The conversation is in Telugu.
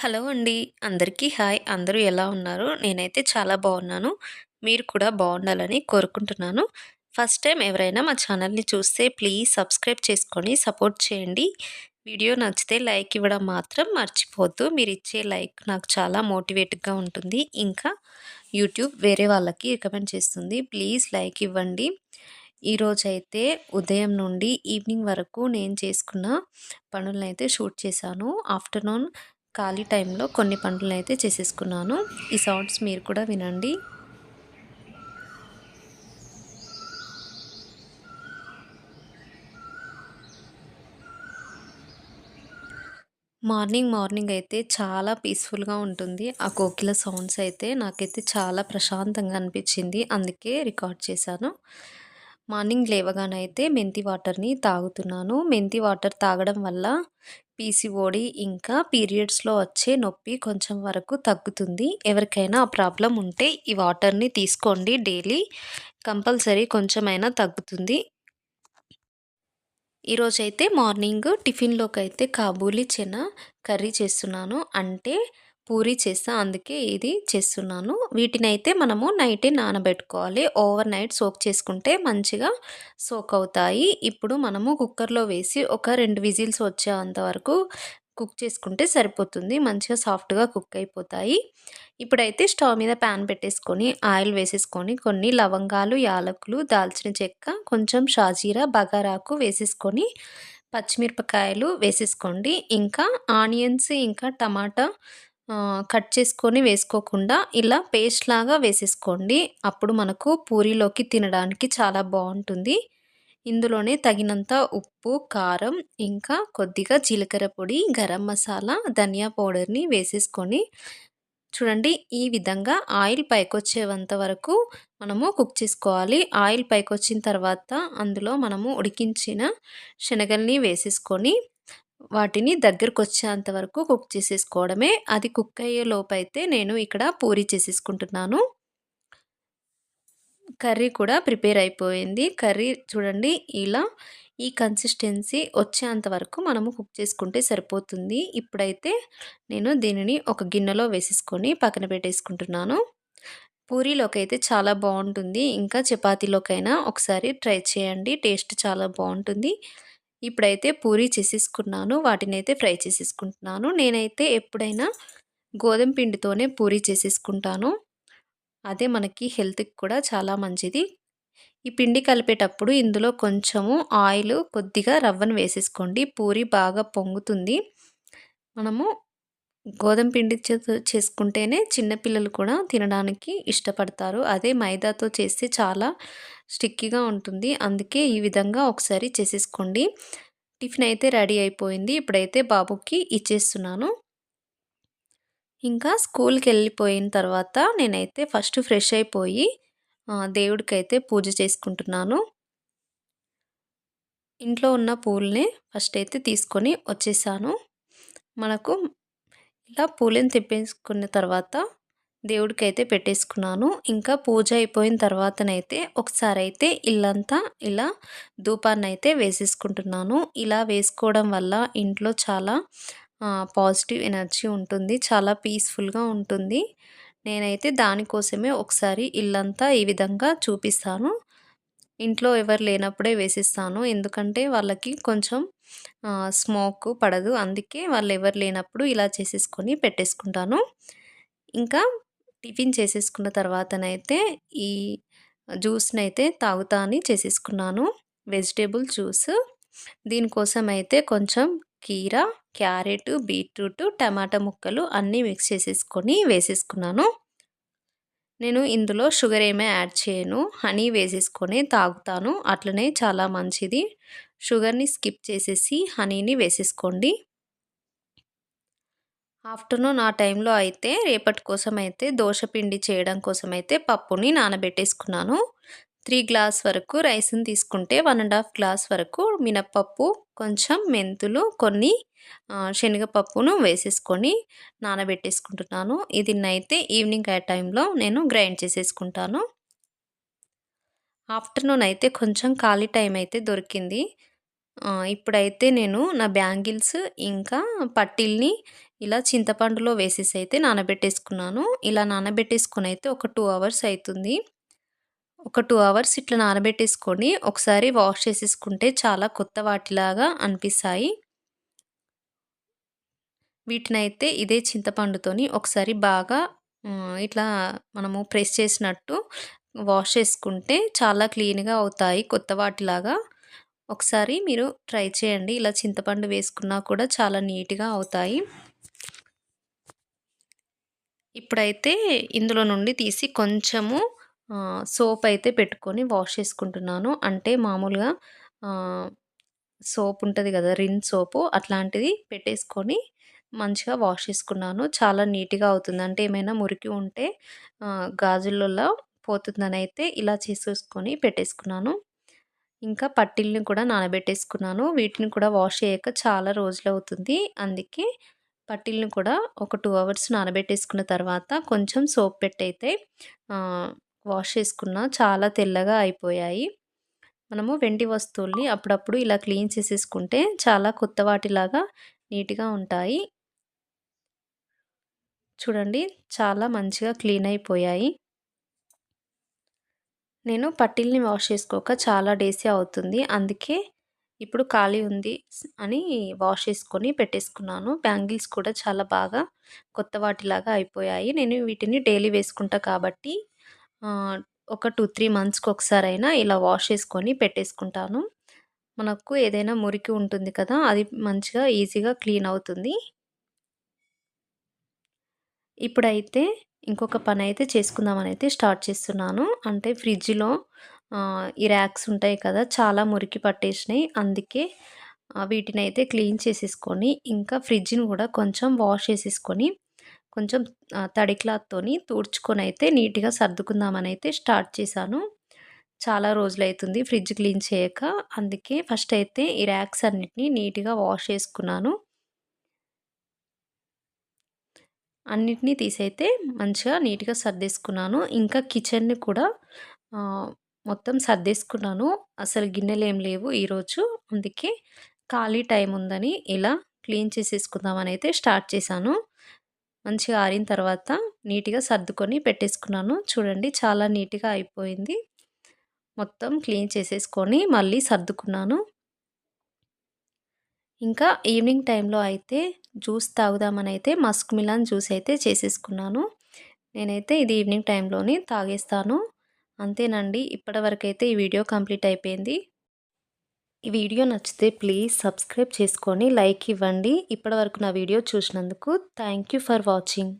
హలో అండి. అందరికీ హాయ్. అందరూ ఎలా ఉన్నారు? నేనైతే చాలా బాగున్నాను మీరు కూడా బాగుండాలని కోరుకుంటున్నాను. ఫస్ట్ టైం ఎవరైనా మా ఛానల్‌ని చూస్తే ప్లీజ్ సబ్స్క్రైబ్ చేసుకొని సపోర్ట్ చేయండి. వీడియో నచ్చితే లైక్ ఇవ్వడం మాత్రం మర్చిపోద్దు మీరు ఇచ్చే లైక్ నాకు చాలా మోటివేట్‌గా ఉంటుంది. ఇంకా యూట్యూబ్ వేరే వాళ్ళకి రికమెండ్ చేస్తుంది. ప్లీజ్ లైక్ ఇవ్వండి. ఈరోజైతే ఉదయం నుండి ఈవినింగ్ వరకు నేను చేసుకున్న పనులనైతే షూట్ చేశాను. ఆఫ్టర్‌నూన్ ఖాళీ టైంలో కొన్ని పనులనైతే చేసేసుకున్నాను. ఈ సౌండ్స్ మీరు కూడా వినండి. మార్నింగ్ మార్నింగ్ అయితే చాలా పీస్‌ఫుల్‌గా ఉంటుంది. ఆ కోకిల సౌండ్స్ అయితే నాకైతే చాలా ప్రశాంతంగా అనిపించింది. అందుకే రికార్డ్ చేశాను. మార్నింగ్ లేవగానైతే మెంతి వాటర్‌ని తాగుతున్నాను. మెంతి వాటర్ తాగడం వల్ల పీసీఓడి ఇంకా పీరియడ్స్‌లో వచ్చే నొప్పి కొంచెం వరకు తగ్గుతుంది. ఎవరికైనా ఆ ప్రాబ్లం ఉంటే ఈ వాటర్‌ని తీసుకోండి డైలీ. కంపల్సరీ కొంచెమైనా తగ్గుతుంది. ఈరోజైతే మార్నింగ్ టిఫిన్‌లోకైతే కాబూలి చెన కర్రీ చేస్తున్నాను. అంటే పూరి చేస్తా. అందుకే ఇది చేస్తున్నాను. వీటినైతే మనము నైటే నానబెట్టుకోవాలి. ఓవర్ నైట్ సోక్ చేసుకుంటే మంచిగా సోక్ అవుతాయి. ఇప్పుడు మనము కుక్కర్‌లో వేసి ఒక రెండు విజిల్స్ వచ్చేంత వరకు కుక్ చేసుకుంటే సరిపోతుంది. మంచిగా సాఫ్ట్‌గా కుక్ అయిపోతాయి. ఇప్పుడైతే స్టవ్ మీద ప్యాన్ పెట్టేసుకొని ఆయిల్ వేసేసుకొని కొన్ని లవంగాలు, యాలకులు, దాల్చిన చెక్క, కొంచెం షాజీరా, బగారాకు వేసేసుకొని పచ్చిమిరపకాయలు వేసేసుకోండి. ఇంకా ఆనియన్స్ ఇంకా టమాటా కట్ చేసుకొని వేసుకోకుండా ఇలా పేస్ట్ లాగా వేసేసుకోండి. అప్పుడు మనకు పూరీలోకి తినడానికి చాలా బాగుంటుంది ఇందులోనే తగినంత ఉప్పు, కారం ఇంకా కొద్దిగా జీలకర్ర పొడి, గరం మసాలా, ధనియా పౌడర్‌ని వేసేసుకొని చూడండి ఈ విధంగా ఆయిల్ పైకొచ్చేంత వరకు మనము కుక్ చేసుకోవాలి. ఆయిల్ పైకొచ్చిన తర్వాత అందులో మనము ఉడికించిన శనగల్ని వేసేసుకొని వాటిని దగ్గరకు వచ్చేంత వరకు కుక్ చేసేసుకోవడమే. అది కుక్ అయ్యే లోపైతే నేను ఇక్కడ పూరి చేసేసుకుంటున్నాను. కర్రీ కూడా ప్రిపేర్ అయిపోయింది. కర్రీ చూడండి ఇలా ఈ కన్సిస్టెన్సీ వచ్చేంత వరకు మనము కుక్ చేసుకుంటే సరిపోతుంది. ఇప్పుడైతే నేను దీనిని ఒక గిన్నెలో వేసేసుకొని పక్కన పెట్టేసుకుంటున్నాను. పూరీలోకైతే చాలా బాగుంటుంది ఇంకా చపాతీలోకైనా ఒకసారి ట్రై చేయండి. టేస్ట్ చాలా బాగుంటుంది ఇప్పుడైతే పూరి చేసేసుకున్నాను. వాటిని అయితే ఫ్రై చేసేసుకుంటున్నాను. నేనైతే ఎప్పుడైనా గోధుమ పిండితోనే పూరి చేసేసుకుంటాను. అదే మనకి హెల్త్‌కి కూడా చాలా మంచిది. ఈ పిండి కలిపేటప్పుడు ఇందులో కొంచెము ఆయిల్, కొద్దిగా రవ్వను వేసేసుకోండి. పూరి బాగా పొంగుతుంది. మనము గోధుమ పిండి చేసుకుంటేనే చిన్నపిల్లలు కూడా తినడానికి ఇష్టపడతారు. అదే మైదాతో చేస్తే చాలా స్టిక్కీగా ఉంటుంది. అందుకే ఈ విధంగా ఒకసారి చేసేసుకోండి. టిఫిన్ అయితే రెడీ అయిపోయింది. ఇప్పుడైతే బాబుకి ఇచ్చేస్తున్నాను. ఇంకా స్కూల్కి వెళ్ళిపోయిన తర్వాత నేనైతే ఫస్ట్ ఫ్రెష్ అయిపోయి దేవుడికైతే పూజ చేసుకుంటున్నాను. ఇంట్లో ఉన్న పూలనే ఫస్ట్ అయితే తీసుకొని వచ్చేసాను. మనకు ఇలా పూలను తిప్పేసుకున్న తర్వాత దేవుడికైతే పెట్టేసుకున్నాను. ఇంకా పూజ అయిపోయిన తర్వాతనైతే ఒకసారి అయితే ఇల్లంతా ఇలా ధూపాన్నయితే వేసేసుకుంటున్నాను. ఇలా వేసుకోవడం వల్ల ఇంట్లో చాలా పాజిటివ్ ఎనర్జీ ఉంటుంది. చాలా పీస్‌ఫుల్‌గా ఉంటుంది. నేనైతే దానికోసమే ఒకసారి ఇల్లంతా ఈ విధంగా చూపిస్తాను. ఇంట్లో ఎవరు లేనప్పుడే వేసిస్తాను. ఎందుకంటే వాళ్ళకి కొంచెం స్మోక్ పడదు. అందుకే వాళ్ళు ఎవరు లేనప్పుడు ఇలా చేసేసుకొని పెట్టేసుకుంటాను. ఇంకా టిఫిన్ చేసేసుకున్న తర్వాతనైతే ఈ జ్యూస్‌నైతే తాగుతా అని చేసేసుకున్నాను. Vegetable juice. దీనికోసం అయితే కొంచెం కీర, క్యారెట్, బీట్రూట్, టమాటా ముక్కలు అన్నీ మిక్స్ చేసేసుకొని వేసేసుకున్నాను. నేను ఇందులో షుగర్ ఏమీ యాడ్ చేయను. హనీ వేసేసుకొని తాగుతాను. అట్లనే చాలా మంచిది. షుగర్‌ని స్కిప్ చేసేసి హనీని వేసేసుకోండి. ఆఫ్టర్‌నూన్ ఆ టైంలో అయితే రేపటి కోసం అయితే దోశ పిండి చేయడం అయితే పప్పుని నానబెట్టేసుకున్నాను. త్రీ గ్లాస్ వరకు రైస్‌ని తీసుకుంటే వన్ అండ్ హాఫ్ గ్లాస్ వరకు మినపప్పు, కొంచెం మెంతులు, కొన్ని శనగపప్పును వేసేసుకొని నానబెట్టేసుకుంటున్నాను. ఇది అయితే ఈవినింగ్ ఆ టైంలో నేను గ్రైండ్ చేసేసుకుంటాను. ఆఫ్టర్‌నూన్ అయితే కొంచెం ఖాళీ టైం అయితే దొరికింది. ఇప్పుడైతే నేను నా బ్యాంగిల్స్ ఇంకా పట్టీల్ని ఇలా చింతపండులో వేసేసి అయితే నానబెట్టేసుకున్నాను. ఇలా నానబెట్టేసుకొని అయితే ఒక టూ అవర్స్ అవుతుంది ఒక టూ అవర్స్ ఇట్లా నానబెట్టేసుకొని ఒకసారి వాష్ చేసేసుకుంటే చాలా కొత్త వాటిలాగా అనిపిస్తాయి. వీటినైతే ఇదే చింతపండుతోని ఒకసారి బాగా ఇట్లా మనము ప్రెస్ చేసినట్టు వాష్ చేసుకుంటే చాలా క్లీన్గా అవుతాయి కొత్త వాటిలాగా. ఒకసారి మీరు ట్రై చేయండి. ఇలా చింతపండు వేసుకున్నా కూడా చాలా నీట్గా అవుతాయి. ఇప్పుడైతే ఇందులో నుండి తీసి కొంచెము సోప్ అయితే పెట్టుకొని వాష్ చేసుకుంటున్నాను. అంటే మామూలుగా సోప్ ఉంటుంది కదా రిన్ సోపు అట్లాంటిది పెట్టేసుకొని మంచిగా వాష్ చేసుకున్నాను. చాలా నీట్గా అవుతుంది. అంటే ఏమైనా మురికి ఉంటే గాజులలో పోతుందని అయితే ఇలా చేసేసుకొని పెట్టేసుకున్నాను. ఇంకా పట్టిల్ని కూడా నానబెట్టేసుకున్నాను. వీటిని కూడా వాష్ చేయక చాలా రోజులు అవుతుంది. అందుకే పట్టిల్ని కూడా ఒక టూ అవర్స్ నానబెట్టేసుకున్న తర్వాత కొంచెం సోప్ పెట్టయితే వాష్ చేసుకున్న చాలా తెల్లగా అయిపోయాయి. మనము వెండి వస్తువుల్ని అప్పుడప్పుడు ఇలా క్లీన్ చేసేసుకుంటే చాలా కొత్త వాటిలాగా నీట్గా ఉంటాయి. చూడండి చాలా మంచిగా క్లీన్ అయిపోయాయి. నేను పట్టిల్ని వాష్ చేసుకోక చాలా డేసే అవుతుంది. అందుకే ఇప్పుడు ఖాళీ ఉంది అని వాష్ చేసుకొని పెట్టేసుకున్నాను. బ్యాంగిల్స్ కూడా చాలా బాగా కొత్త వాటిలాగా అయిపోయాయి. నేను వీటిని డైలీ వేసుకుంటా కాబట్టి ఒక టూ త్రీ మంత్స్కి ఒకసారైనా ఇలా వాష్ చేసుకొని పెట్టేసుకుంటాను. మనకు ఏదైనా మురికి ఉంటుంది కదా అది మంచిగా ఈజీగా క్లీన్ అవుతుంది. ఇప్పుడైతే ఇంకొక పని అయితే చేసుకుందామని అయితే స్టార్ట్ చేస్తున్నాను. అంటే ఫ్రిడ్జ్లో ఈ ర్యాక్స్ ఉంటాయి కదా చాలా మురికి పట్టేసినాయి. అందుకే వీటిని అయితే క్లీన్ చేసేసుకొని ఇంకా ఫ్రిడ్జ్ని కూడా కొంచెం వాష్ చేసేసుకొని కొంచెం తడి క్లాత్తోని తుడుచుకొని అయితే నీట్గా సర్దుకుందామని అయితే స్టార్ట్ చేశాను. చాలా రోజులు అవుతుంది ఫ్రిడ్జ్ క్లీన్ చేయక. అందుకే ఫస్ట్ అయితే ఈ ర్యాక్స్ అన్నిటిని నీట్గా వాష్ చేసుకున్నాను. అన్నిటినీ తీసైతే మంచిగా నీట్గా సర్దేసుకున్నాను. ఇంకా కిచెన్ని కూడా మొత్తం సర్దేసుకున్నాను. అసలు గిన్నెలు ఏం లేవు ఈరోజు. అందుకే ఖాళీ టైం ఉందని ఇలా క్లీన్ చేసేసుకుందామని అయితే స్టార్ట్ చేశాను. మంచిగా ఆరిన తర్వాత నీట్గా సర్దుకొని పెట్టేసుకున్నాను. చూడండి చాలా నీట్గా అయిపోయింది. మొత్తం క్లీన్ చేసేసుకొని మళ్ళీ సర్దుకున్నాను. ఇంకా ఈవినింగ్ టైంలో అయితే జ్యూస్ తాగుదామని అయితే మస్క్ మిలాన్ జ్యూస్ అయితే చేసేసుకున్నాను. నేనైతే ఇది ఈవినింగ్ టైంలోని తాగేస్తాను. అంతేనండి ఇప్పటివరకు అయితే ఈ వీడియో కంప్లీట్ అయిపోయింది. ఈ వీడియో నచ్చితే ప్లీజ్ సబ్స్క్రైబ్ చేసుకొని లైక్ ఇవ్వండి. ఇప్పటివరకు నా వీడియో చూసినందుకు థ్యాంక్ ఫర్ వాచింగ్.